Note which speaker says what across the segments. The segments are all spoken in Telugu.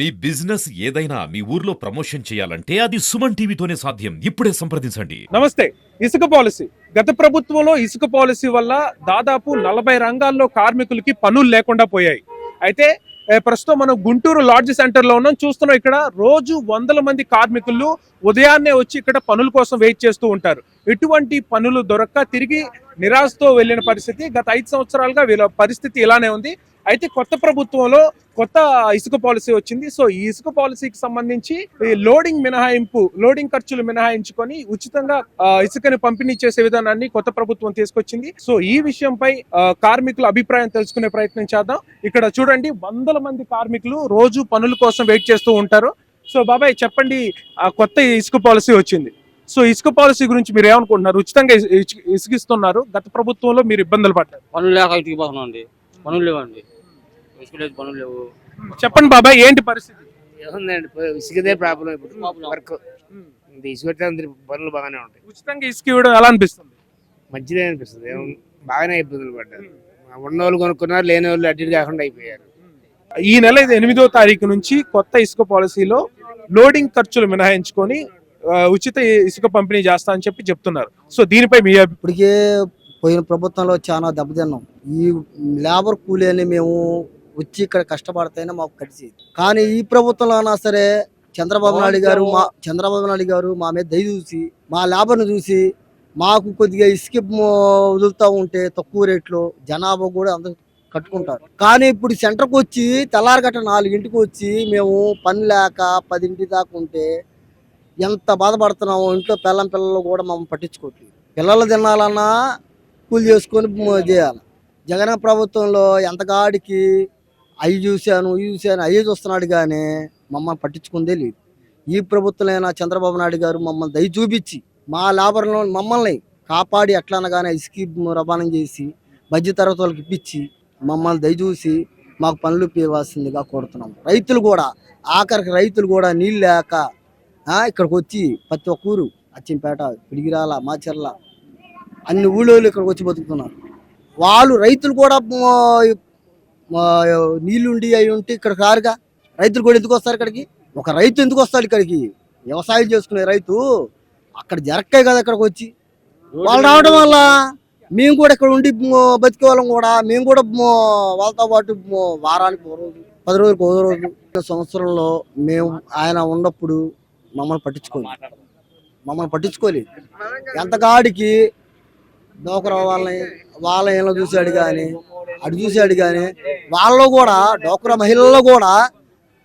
Speaker 1: మీ బిజినెస్ ఏదైనా మీ ఊర్లో ప్రమోషన్ చేయాలంటే అది సుమన్ టీవీతోనే సాధ్యం. ఇప్పుడే సంప్రదించండి.
Speaker 2: నమస్తే. ఇసుక పాలసీ. గత ప్రభుత్వంలో ఇసుక పాలసీ వల్ల దాదాపు నలభై రంగాల్లో కార్మికులకి పనులు లేకుండా పోయాయి. అయితే ప్రస్తుతం మనం గుంటూరు లాడ్జ్ సెంటర్లో ఉన్నాం. చూస్తున్నాం ఇక్కడ రోజు వందల మంది కార్మికులు ఉదయాన్నే వచ్చి ఇక్కడ పనుల కోసం వెయిట్ చేస్తూ ఉంటారు. ఎటువంటి పనులు దొరక్క తిరిగి నిరాశతో వెళ్ళిన పరిస్థితి గత ఐదు సంవత్సరాలుగా వీళ్ళ పరిస్థితి ఇలానే ఉంది. అయితే కొత్త ప్రభుత్వంలో కొత్త ఇసుక పాలసీ వచ్చింది. సో ఈ ఇసుక పాలసీకి సంబంధించి ఈ లోడింగ్ మినహాయింపు లోడింగ్ ఖర్చులు మినహాయించుకొని ఉచితంగా ఇసుకని పంపిణీ చేసే విధానాన్ని కొత్త ప్రభుత్వం తీసుకొచ్చింది. సో ఈ విషయంపై కార్మికుల అభిప్రాయం తెలుసుకునే ప్రయత్నం చేద్దాం. ఇక్కడ చూడండి వందల మంది కార్మికులు రోజు పనుల కోసం వెయిట్ చేస్తూ ఉంటారు. సో బాబాయ్ చెప్పండి ఆ కొత్త ఇసుక పాలసీ వచ్చింది. సో ఇసుక పాలసీ గురించి మీరు ఏమనుకుంటున్నారు? ఉచితంగా ఇసుకిస్తున్నారు. గత ప్రభుత్వంలో మీరు ఇబ్బందులు పడ్డారు.
Speaker 3: పనులు లేక ఇటుకుపోతున్నాం అండి. పనులు లేవండి. ఇసుక లేదు పనులు లేవు.
Speaker 2: చెప్పండి బాబాయ్ ఏంటి పరిస్థితి?
Speaker 4: ఏముందండి ఇసుకదే ప్రాబ్లం ఇప్పుడు వర్క్. ఇది ఇసుక అందరి పనులు బాగానే ఉంటాయి.
Speaker 2: ఉచితంగా ఇసుక ఇవ్వడం ఎలా అనిపిస్తుంది?
Speaker 4: మంచిదే అనిపిస్తుంది. బాగానే ఇబ్బందులు పడ్డారు. ఉన్న వాళ్ళు కొనుక్కున్నారు లేని వాళ్ళు అడ్డు కాకుండా అయిపోయారు.
Speaker 2: ఈ నెల ఇది ఎనిమిదో తారీఖు నుంచి కొత్త ఇసుక పాలసీలో లోడింగ్ ఖర్చులు మినహాయించుకొని ఉచిత ఇసుక పంపిణీ చేస్తా అని చెప్పి చెప్తున్నారు. సో దీనిపై మీ
Speaker 5: ఇప్పటికే పోయిన ప్రభుత్వంలో చాలా దెబ్బతిన్నాం. ఈ లేబర్ కూలీ అని మేము వచ్చి ఇక్కడ కష్టపడితేనే మాకు కలిసి. కానీ ఈ ప్రభుత్వంలో అయినా సరే చంద్రబాబు నాయుడు గారు మా చంద్రబాబు నాయుడు గారు మా మీద దయ చూసి మా లేబర్ను చూసి మాకు కొద్దిగా ఇసుక వదులుతూ ఉంటే తక్కువ రేట్లో జనాభా కూడా అందరూ కట్టుకుంటారు. కానీ ఇప్పుడు సెంటర్కి వచ్చి తెల్లారగట్ట నాలుగింటికి వచ్చి మేము పని లేక పదింటి దాకా ఉంటే ఎంత బాధపడుతున్నామో ఇంట్లో పిల్లం పిల్లలు కూడా మమ్మల్ని పట్టించుకోవట్లేదు. పిల్లలు తినాలన్నా కూలి చేసుకొని చేయాలి. జగన్ ప్రభుత్వంలో ఎంతగాడికి అవి చూశాను ఇవి చూశాను అవి చూస్తున్నాడు కానీ మమ్మల్ని పట్టించుకుందే లేదు. ఈ ప్రభుత్వమైనా చంద్రబాబు నాయుడు గారు మమ్మల్ని దయ చూపించి మా లాభంలో మమ్మల్ని కాపాడి ఎట్లనగానే ఇసుకి రవాణా చేసి మధ్య తరగతి వాళ్ళకి ఇప్పించి మమ్మల్ని దయ చూసి మాకు పనులు ఇవ్వాల్సిందిగా కోరుతున్నాం. రైతులు కూడా ఆఖరికి రైతులు కూడా నీళ్ళు లేక ఇక్కడికి వచ్చి ప్రతి ఒక్క ఊరు అచ్చింపేట పిడిగిరాల మాచర్ల అన్ని ఊళ్ళోళ్ళు ఇక్కడికి వచ్చి బతుకుతున్నారు. వాళ్ళు రైతులు కూడా నీళ్ళుండి అయి ఉంటే ఇక్కడ కారుగా రైతులు కూడా ఎందుకు వస్తారు ఇక్కడికి? ఒక రైతు ఎందుకు వస్తాడు ఇక్కడికి? వ్యవసాయం చేసుకునే రైతు అక్కడ జరక్కాయి కదా ఇక్కడికి వచ్చి. వాళ్ళు రావడం వల్ల మేము కూడా ఇక్కడ ఉండి బతికే వాళ్ళం కూడా. మేము కూడా వాళ్ళతో పాటు వారానికి ఒక రోజు పది రోజులకు ఒక రోజు సంవత్సరంలో మేము ఆయన ఉన్నప్పుడు మమ్మల్ని పట్టించుకోలేదు. మమ్మల్ని పట్టించుకోలేదు. ఎంతగాడికి డోకరా వాళ్ళని వాళ్ళ ఇళ్ళ చూశాడు కానీ అటు చూశాడు కానీ వాళ్ళలో కూడా డోక్రా మహిళల్లో కూడా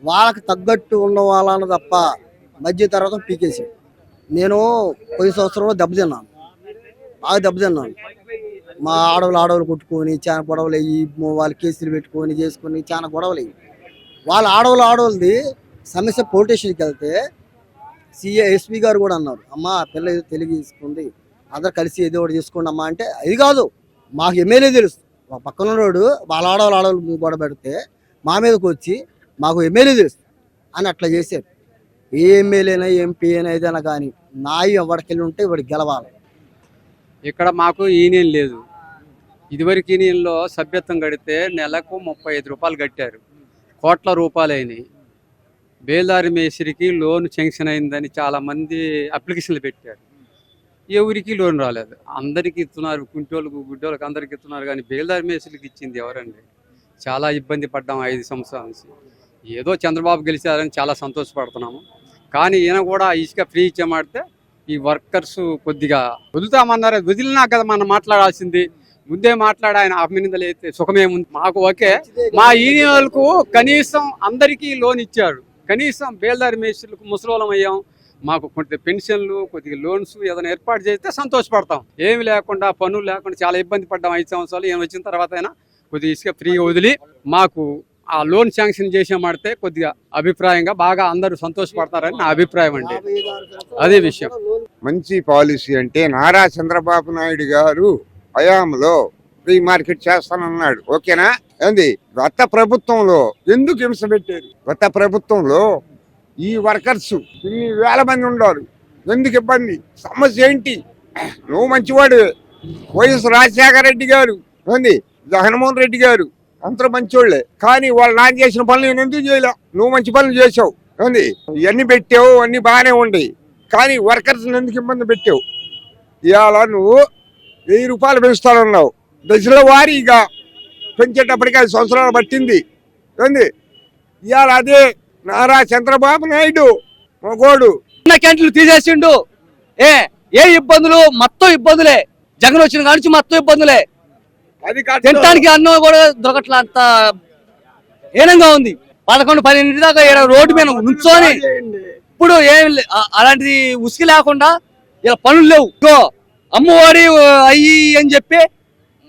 Speaker 5: వాళ్ళకి తగ్గట్టు ఉన్న వాళ్ళని తప్ప మధ్య తర్వాత పీకేసి నేను పోయిన సంవత్సరంలో దెబ్బతిన్నాను బాగా దెబ్బతిన్నాను మా ఆడవాళ్ళు ఆడవాళ్ళు కొట్టుకొని చాలా గొడవలు అయ్యి వాళ్ళు కేసులు పెట్టుకొని చేసుకొని చాలా గొడవలు అయ్యి. వాళ్ళ ఆడవాళ్ళు ఆడవాళ్ళది సమస్య పోలీస్ స్టేషన్కి వెళ్తే సీఏ ఎస్పీ గారు కూడా అన్నారు అమ్మ పిల్ల ఏదో తెలుగు తీసుకుంది అందరు కలిసి ఏదో ఒకటి చేసుకోండి అమ్మా అంటే అది కాదు. మాకు ఎమ్మెల్యే తెలుసు. పక్కన రోడ్డు వాళ్ళ ఆడవాళ్ళు ఆడవాళ్ళు గొడవ పెడితే మా మీదకి వచ్చి మాకు ఎమ్మెల్యే తెలుసు అని అట్లా చేశారు. ఏ ఎమ్మెల్యేనా ఎంపీ అయినా ఏదైనా కానీ నాయి ఎవరికెళ్ళి ఉంటే ఇవాడు గెలవాలి.
Speaker 6: ఇక్కడ మాకు యూనియన్ లేదు. ఇదివరకు యూనియన్లో సభ్యత్వం కడితే నెలకు ముప్పై ఐదు రూపాయలు కట్టారు. కోట్ల రూపాయలు అయినాయి. బేల్దారి మేసిరికి లోన్ శాంక్షన్ అయిందని చాలా మంది అప్లికేషన్లు పెట్టారు. ఎవరికి లోన్ రాలేదు. అందరికి ఇస్తున్నారు కుంటోళ్ళకు గుడ్డోళ్ళకి అందరికి ఇస్తున్నారు కానీ బేల్దారి మేస్త్రికి ఇచ్చింది ఎవరండి? చాలా ఇబ్బంది పడ్డాం ఐదు సంవత్సరాల నుంచి. ఏదో చంద్రబాబు గెలిచారని చాలా సంతోషపడుతున్నాము. కానీ ఈయన కూడా ఇసుక ఫ్రీ ఇచ్చామాడితే ఈ వర్కర్స్ కొద్దిగా వదులుతామన్నారు. వదిలినా కదా మనం మాట్లాడాల్సింది. ముందే మాట్లాడ ఆయన అభినందనలు అయితే సుఖమేముంది మాకు ఓకే. మా ఈనియన్లకు కనీసం అందరికీ లోన్ ఇచ్చాడు. కనీసం బేల్దారి మేస్త్రులకు ముసలోలం అయ్యాం. మాకు కొంత పెన్షన్లు కొద్దిగా లోన్స్ ఏదైనా ఏర్పాటు చేస్తే సంతోషపడతాం. ఏమి లేకుండా పనులు లేకుండా చాలా ఇబ్బంది పడ్డాం ఐదు సంవత్సరాలు. ఏమి వచ్చిన తర్వాత అయినా కొద్దిగా ఇసుక ఫ్రీగా వదిలి మాకు ఆ లోన్ శాంక్షన్ చేసామంటే కొద్దిగా అభిప్రాయంగా బాగా అందరూ సంతోషపడతారని నా అభిప్రాయం అండి. అదే విషయం.
Speaker 7: మంచి పాలసీ అంటే నారా చంద్రబాబు నాయుడు గారు హయాంలో ఫ్రీ మార్కెట్ చేస్తానన్నాడు. ఓకేనా? ఏంది? గత ప్రభుత్వంలో ఎందుకు హింస పెట్టారు? గత ప్రభుత్వంలో ఈ వర్కర్స్ ఇన్ని వేల మంది ఉన్నారు ఎందుకు ఇబ్బంది? సమస్య ఏంటి? నువ్వు మంచివాడు. వైఎస్ రాజశేఖర రెడ్డి గారు ఏంది? జగన్మోహన్ రెడ్డి గారు అందరూ మంచివాళ్ళే. కానీ వాళ్ళు నాకు చేసిన పనులు నేను ఎందుకు చేయలేవు నువ్వు మంచి పనులు చేసావు ఏంది? ఇవన్నీ పెట్టావు అన్నీ బాగానే ఉండి కానీ వర్కర్స్ ఎందుకు ఇబ్బంది పెట్టావు? ఇవాళ నువ్వు వెయ్యి రూపాయలు పెంచుతానన్నావు. దశల వారీగా పెంచేటప్పటికీ ఐదు సంవత్సరాలు పట్టింది. ఏంది? ఇవాళ అదే నారా చంద్రబాబు నాయుడు మగోడు.
Speaker 8: చిన్న క్యాంటీన్లు తీసేసిండు. ఏ ఏ ఇబ్బందులు? మొత్తం ఇబ్బందులే. జగన్ వచ్చిన కాడి నుంచి మొత్తం ఇబ్బందులే.
Speaker 7: అది.
Speaker 8: తినడానికి అన్నం కూడా దొరకట్ల అంత హీనంగా ఉంది. పదకొండు పన్నెండు దాకా ఈడ రోడ్డు మీద నుంచొని ఇప్పుడు ఏం లే- అలాంటిది ఉసికి లేకుండా ఇలా పనులు లేవు. ఇగో అమ్మఒడి అయ్యి అని చెప్పి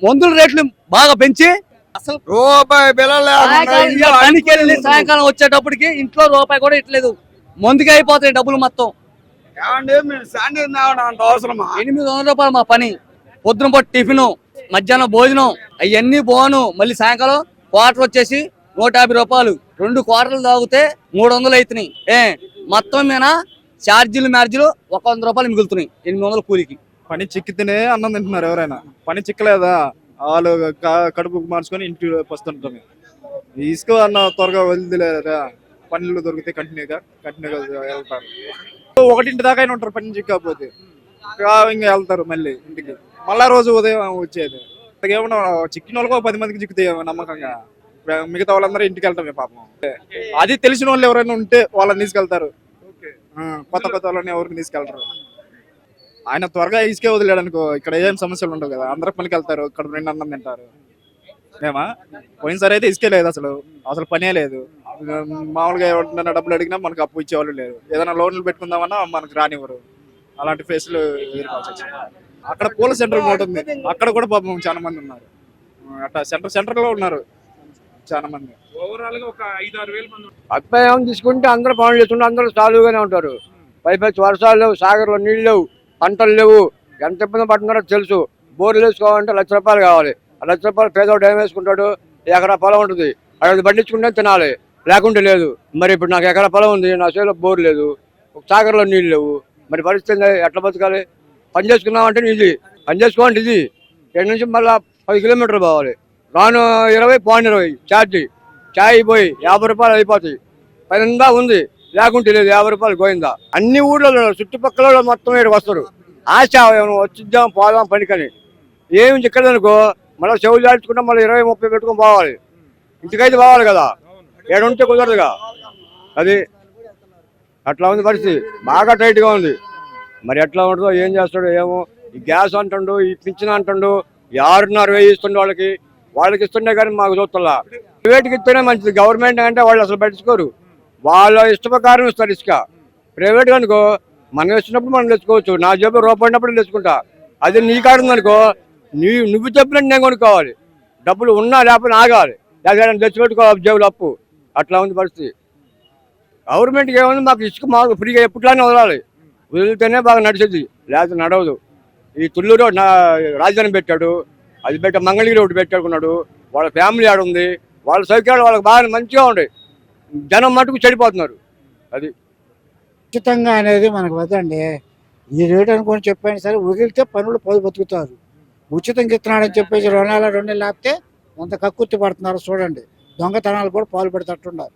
Speaker 8: మందుల రేట్లు బాగా పెంచి అసలు
Speaker 7: రూపాయి బిల్ల లేకుండా
Speaker 8: సాయంకాలం
Speaker 7: ఇల్లు
Speaker 8: ఇవాళ పనికి వెళ్ళి సాయంకాలం వచ్చేటప్పటికి ఇంట్లో రూపాయి కూడా ఇట్లేదు. మందుకి అయిపోతాయి డబ్బులు మొత్తం.
Speaker 7: అవసరమా?
Speaker 8: ఎనిమిది వందల రూపాయలు మా పని. పొద్దున పూట టిఫిన్ మధ్యాహ్నం భోజనం అవన్నీ పోను. మళ్ళీ సాయంకాలం క్వార్టర్ వచ్చేసి నూట యాభై రూపాయలు. రెండు క్వార్టర్లు తాగితే మూడు వందలు అవుతున్నాయి ఏ మొత్తం మీద ఛార్జీలు మ్యార్జీలు ఒక వంద రూపాయలు మిగులుతున్నాయి. ఎనిమిది వందల కూలికి.
Speaker 9: పని చిక్కితేనే అన్నం తింటున్నారు ఎవరైనా. పని చిక్కలేదా? వాళ్ళు క- కడుపు మార్చుకొని ఇంటికి వస్తుంటాం ఇసుక అన్న త్వరగా వదిలేదా పనులు దొరికితే కంటిన్యూగా కంటిన్యూగా వెళ్తారు. ఒకటింటి దాకా అయినా ఉంటారు పని చిక్కకపోతే ఇంకా వెళ్తారు మళ్ళీ ఇంటికి. మళ్ళా రోజు ఉదయం వచ్చేది. ఏమన్నా చిక్కిన వాళ్ళకి పది మందికి చిక్కుతాయి నమ్మకంగా. మిగతా వాళ్ళందరూ ఇంటికి వెళ్తామే పాపం. అది తెలిసిన వాళ్ళు ఎవరైనా ఉంటే వాళ్ళని తీసుకెళ్తారు. కొత్త కొత్త వాళ్ళని ఎవరికి తీసుకెళ్తారు. ఆయన త్వరగా ఇసుకే వదిలేడు అనుకో ఇక్కడ ఏం సమస్యలు ఉండవు కదా. అందరూ పనికి వెళ్తారు ఇక్కడ రెండు అన్నం తింటారు. మేమా? పోయినసారి అయితే ఇసుకే లేదు అసలు. అసలు పనే లేదు. మామూలుగా ఎవరినైనా డబ్బులు అడిగినా మనకు అప్పు ఇచ్చేవాళ్ళు లేరు. ఏదైనా లోన్లు పెట్టుకుందామన్నా మనకు రానివ్వరు. అలాంటి ఫేస్లు ఎదుర్కోవాల్సి వచ్చింది. అక్కడ పూల సెంటర్ ఒకటి ఉంది. అక్కడ కూడా పాపం చాలా మంది ఉన్నారు. అట్లా సెంటర్ సెంటర్లో ఉన్నారు చాలా మంది.
Speaker 4: అభిప్రాయం తీసుకుంటే అందరూ పనులు చేస్తుంటే అందరూ సాధువుగానే ఉంటారు. పైపచ్చి వర్షాలు లేవు సాగర్లో నీళ్ళు లేవు. పంటలు లేవు. ఎంత ఇబ్బంది పడుతున్నారో తెలుసు. బోర్లు వేసుకోవాలంటే లక్ష రూపాయలు కావాలి. ఆ లక్ష రూపాయలు పేదవాడు ఏం వేసుకుంటాడు? ఎకరా పొలం ఉంటుంది. అది పండించుకుంటే తినాలి. లేకుంటే లేదు. మరి ఇప్పుడు నాకు ఎకరా పొలం ఉంది. నా చేతిలో బోర్ లేదు. సాగర్లో నీళ్ళు లేవు. మరి పరిస్థితి ఎట్లా బతకాలి? పని చేసుకున్నామంటే ఇది పని చేసుకోండి ఇది. ఇక్కడ నుంచి మళ్ళీ పది కిలోమీటర్లు పోవాలి. రాను ఇరవై పాయింట్ ఇరవై. ఛార్జీ. ఛాయ్ పోయి యాభై రూపాయలు అయిపోతాయి. పైన ఉంది. లేకుంటే లేదు యాభై రూపాయలు పోయిందా అన్ని ఊళ్ళలో చుట్టుపక్కల మొత్తం ఇక్కడికి వస్తారు. ఆశ వచ్చిద్దాం పోదాం పనికని. ఏమి చిక్కదనుకో మళ్ళీ చెవులు దాచుకుంటే మళ్ళీ ఇరవై ముప్పై పెట్టుకొని పోవాలి. ఇంటికైతే పోవాలి కదా. ఏడు ఉంటే కుదరదుగా. అది అట్లా ఉంది పరిస్థితి. బాగా టైట్గా ఉంది. మరి ఎట్లా ఉంటుందో ఏం చేస్తాడో ఏమో. ఈ గ్యాస్ అంటుండు ఈ పింఛన్ అంటుండు ఈ ఆరున్నర వేయి ఇస్తుండే వాళ్ళకి. వాళ్ళకి ఇస్తుండే కానీ మాకు చూస్తలా ప్రైవేట్కి ఇస్తేనే మంచిది. గవర్నమెంట్ అంటే వాళ్ళు అసలు పట్టించుకోరు. వాళ్ళ ఇష్ట ప్రకారం ఇస్తారు ఇసుక. ప్రైవేట్ అనుకో మనం ఇచ్చినప్పుడు మనం తెచ్చుకోవచ్చు నా జబ్బు రూపాయినప్పుడు తెచ్చుకుంటా అది నీ కాడు అనుకో నీ నువ్వు చెప్పినట్టు నేను కొనుక్కోవాలి. డబ్బులు ఉన్నా లేకపోతే ఆగాలి. లేకపోతే తెచ్చిపెట్టుకోవాలి జేబులు అప్పు. అట్లా ఉంది పరిస్థితి. గవర్నమెంట్కి ఏముంది? మాకు ఇసుక మాకు ఫ్రీగా ఎప్పుట్లానే వదలాలి. వదిలితేనే బాగా నడిచేది లేకపోతే నడవదు. ఈ తుళ్ళూరు నా రాజధాని పెట్టాడు. అది పెట్ట మంగళగిరి ఒకటి పెట్టుకున్నాడు వాళ్ళ ఫ్యామిలీ ఆడుంది. వాళ్ళ సౌకర్యాలు వాళ్ళకి బాగా మంచిగా ఉండే. జనం మటుకు చెడిపోతున్నారు. అది.
Speaker 10: ఉచితంగా అనేది మనకు వద్దండి. ఈ రేట్ అనుకొని చెప్పాను సరే వదిలితే పనులు పొది బతుకుతారు. ఉచితంగా ఇస్తున్నాడని చెప్పేసి రెండు నెలల రెండు నెలలు ఆపితే ఎంత కక్కుర్తి పడుతున్నారు చూడండి. దొంగతనాలు కూడా పాలు పెడతట్టున్నారు.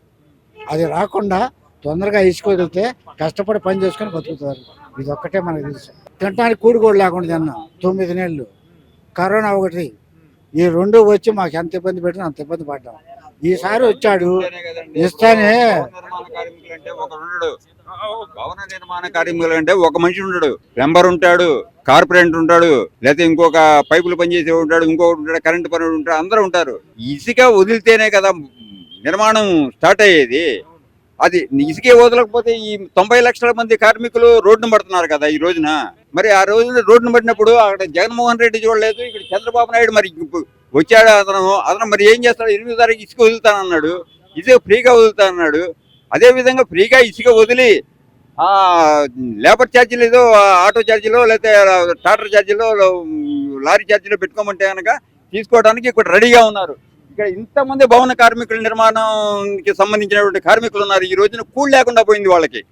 Speaker 10: అది రాకుండా తొందరగా ఇసుకోగలిగితే కష్టపడి పని చేసుకొని బతుకుతారు. ఇది ఒక్కటే మనకు తెలుసు. తినడానికి కూడి కూడా లేకుండా తిన్నాం. తొమ్మిది నెలలు. కరోనా ఒకటి. ఈ రెండు వచ్చి మాకు ఎంత ఇబ్బంది పెట్టినా అంత ఇబ్బంది పడ్డాం. ఈసారి వచ్చాడు. ఇస్తానే.
Speaker 11: భవన నిర్మాణ కార్మికులు అంటే ఒక మనిషి ఉండడు. ప్లంబర్ ఉంటాడు కార్పొరేటర్ ఉంటాడు లేకపోతే ఇంకొక పైపులు పనిచేసే ఉంటాడు ఇంకొకటి ఉంటాడు కరెంట్ పని ఉంటాడు అందరూ ఉంటారు. ఇసుక వదిలితేనే కదా నిర్మాణం స్టార్ట్ అయ్యేది. అది ఇసుకే వదలకపోతే ఈ తొంభై లక్షల మంది కార్మికులు రోడ్డును పడుతున్నారు కదా ఈ రోజున. మరి ఆ రోజున రోడ్డును పడినప్పుడు అక్కడ జగన్మోహన్ రెడ్డి చూడలేదు ఇక్కడ చంద్రబాబు నాయుడు మరి వచ్చాడు అతను. అతను మరి ఏం చేస్తాడు? ఎనిమిది తారీఖు ఇసుక వదులుతానన్నాడు. ఇసుక ఫ్రీగా వదులుతానన్నాడు. అన్నాడు అదేవిధంగా ఫ్రీగా ఇసుక వదిలి ఆ లేబర్ ఛార్జీలు ఏదో ఆటో ఛార్జీలో లేకపోతే టాటర్ ఛార్జీలో లారీ ఛార్జీలో పెట్టుకోమంటే కనుక తీసుకోవడానికి ఇక్కడ రెడీగా ఉన్నారు. ఇక్కడ ఇంతమంది భవన కార్మికుల నిర్మాణంకి సంబంధించినటువంటి కార్మికులు ఉన్నారు. ఈ రోజున కూలి లేకుండా పోయింది వాళ్ళకి.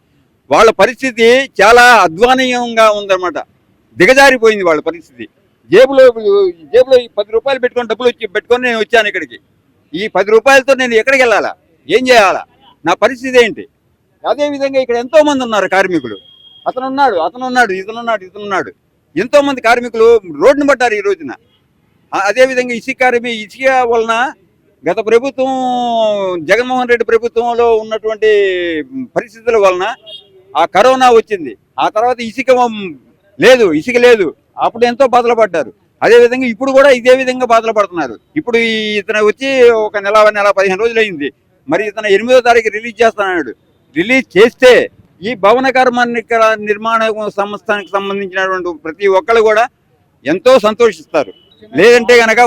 Speaker 11: వాళ్ళ పరిస్థితి చాలా అధ్వానీయంగా ఉందన్నమాట. దిగజారిపోయింది వాళ్ళ పరిస్థితి. జేబులో జేబులో ఈ పది రూపాయలు పెట్టుకొని డబ్బులు వచ్చి పెట్టుకొని నేను వచ్చాను ఇక్కడికి. ఈ పది రూపాయలతో నేను ఎక్కడికి వెళ్ళాలా? ఏం చేయాలా? నా పరిస్థితి ఏంటి? అదేవిధంగా ఇక్కడ ఎంతోమంది ఉన్నారు కార్మికులు. అతను ఉన్నాడు అతను ఉన్నాడు ఇతను ఉన్నాడు ఇతను ఉన్నాడు కార్మికులు రోడ్డును పడ్డారు ఈ రోజున. అదేవిధంగా ఇసుక కార్మి ఇసుక వలన గత ప్రభుత్వం జగన్మోహన్ రెడ్డి ప్రభుత్వంలో ఉన్నటువంటి పరిస్థితుల వలన ఆ కరోనా వచ్చింది. ఆ తర్వాత ఇసుక లేదు ఇసుక లేదు. అప్పుడు ఎంతో బాధలు పడ్డారు అదే విధంగా ఇప్పుడు కూడా ఇదే విధంగా బాధలు పడుతున్నారు ఇప్పుడు ఇతను వచ్చి ఒక నెల నెల పదిహేను రోజులు అయింది. మరి ఇతను ఎనిమిదో తారీఖు రిలీజ్ చేస్తున్నాడు. రిలీజ్ చేస్తే ఈ భవన కర్మానిక నిర్మాణ సంస్థకి సంబంధించినటువంటి ప్రతి ఒక్కరు కూడా ఎంతో సంతోషిస్తారు. లేదంటే గనక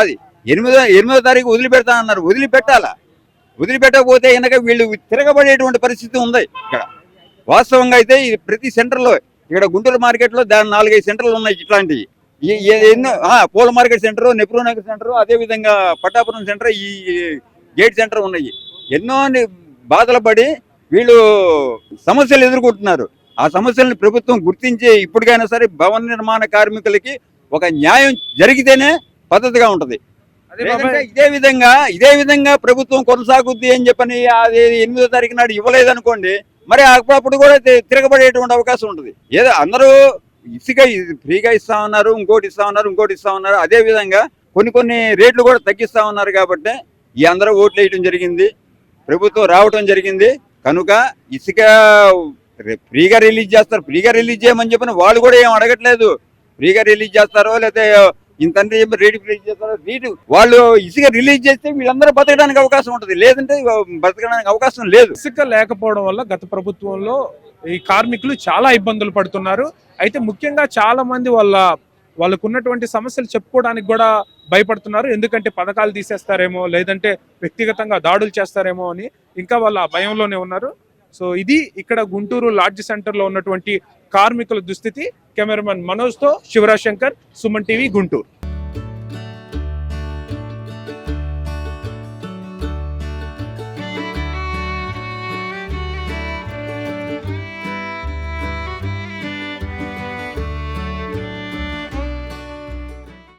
Speaker 11: అది ఎనిమిదో ఎనిమిదో తారీఖు వదిలిపెడతా అన్నారు. వదిలిపెట్టాలా? వదిలిపెట్టకపోతే కనుక వీళ్ళు తిరగబడేటువంటి పరిస్థితి ఉంది ఇక్కడ. వాస్తవంగా అయితే ఇది ప్రతి సెంటర్లో ఇక్కడ గుంటూరు మార్కెట్లో దాని నాలుగైదు సెంటర్లు ఉన్నాయి ఇట్లాంటివి. ఎన్నో పూల market centre Nehru Nagar centre అదే విధంగా పట్టాపురం సెంటర్ ఈ గేట్ సెంటర్ ఉన్నాయి. ఎన్నో బాధలు పడి వీళ్ళు సమస్యలు ఎదుర్కొంటున్నారు. ఆ సమస్యలను ప్రభుత్వం గుర్తించి ఇప్పటికైనా సరే భవన నిర్మాణ కార్మికులకి ఒక న్యాయం జరిగితేనే పద్ధతిగా ఉంటది. ఇదే విధంగా ఇదే విధంగా ప్రభుత్వం కొనసాగుద్ది అని చెప్పని అది ఎనిమిదో తారీఖు నాడు ఇవ్వలేదనుకోండి మరి అప్పుడు కూడా తిరగబడేటువంటి అవకాశం ఉంటుంది. ఏదో అందరూ ఇసుక ఫ్రీగా ఇస్తా ఉన్నారు ఇంకోటి ఇస్తా ఉన్నారు ఇంకోటి ఇస్తా ఉన్నారు. అదే విధంగా కొన్ని కొన్ని రేట్లు కూడా తగ్గిస్తా ఉన్నారు కాబట్టి ఈ అందరూ ఓట్లు వేయడం జరిగింది ప్రభుత్వం రావటం జరిగింది. కనుక ఇసుక రే- ఫ్రీగా రిలీజ్ చేస్తారు ఫ్రీగా రిలీజ్ చేయమని చెప్పిన వాళ్ళు కూడా ఏం అడగట్లేదు. ఫ్రీగా రిలీజ్ చేస్తారో లేకపోతే ఇంత రేటు రిలీజ్ చేస్తారు రేటు వాళ్ళు ఇసుక రిలీజ్ చేస్తే వీళ్ళందరూ బతకడానికి అవకాశం ఉంటుంది. లేదంటే బతకడానికి అవకాశం లేదు.
Speaker 2: ఇసుక లేకపోవడం వల్ల గత ప్రభుత్వంలో ఈ కార్మికులు చాలా ఇబ్బందులు పడుతున్నారు. అయితే ముఖ్యంగా చాలా మంది వాళ్ళ వాళ్ళకు ఉన్నటువంటి సమస్యలు చెప్పుకోవడానికి కూడా భయపడుతున్నారు. ఎందుకంటే పథకాలు తీసేస్తారేమో లేదంటే వ్యక్తిగతంగా దాడులు చేస్తారేమో అని ఇంకా వాళ్ళ ఆ భయంలోనే ఉన్నారు. సో ఇది ఇక్కడ గుంటూరు లాడ్జ్ సెంటర్లో ఉన్నటువంటి కార్మికుల దుస్థితి. కెమెరామెన్ మనోజ్తో శివరాజ్ శంకర్ సుమన్ టీవీ గుంటూరు.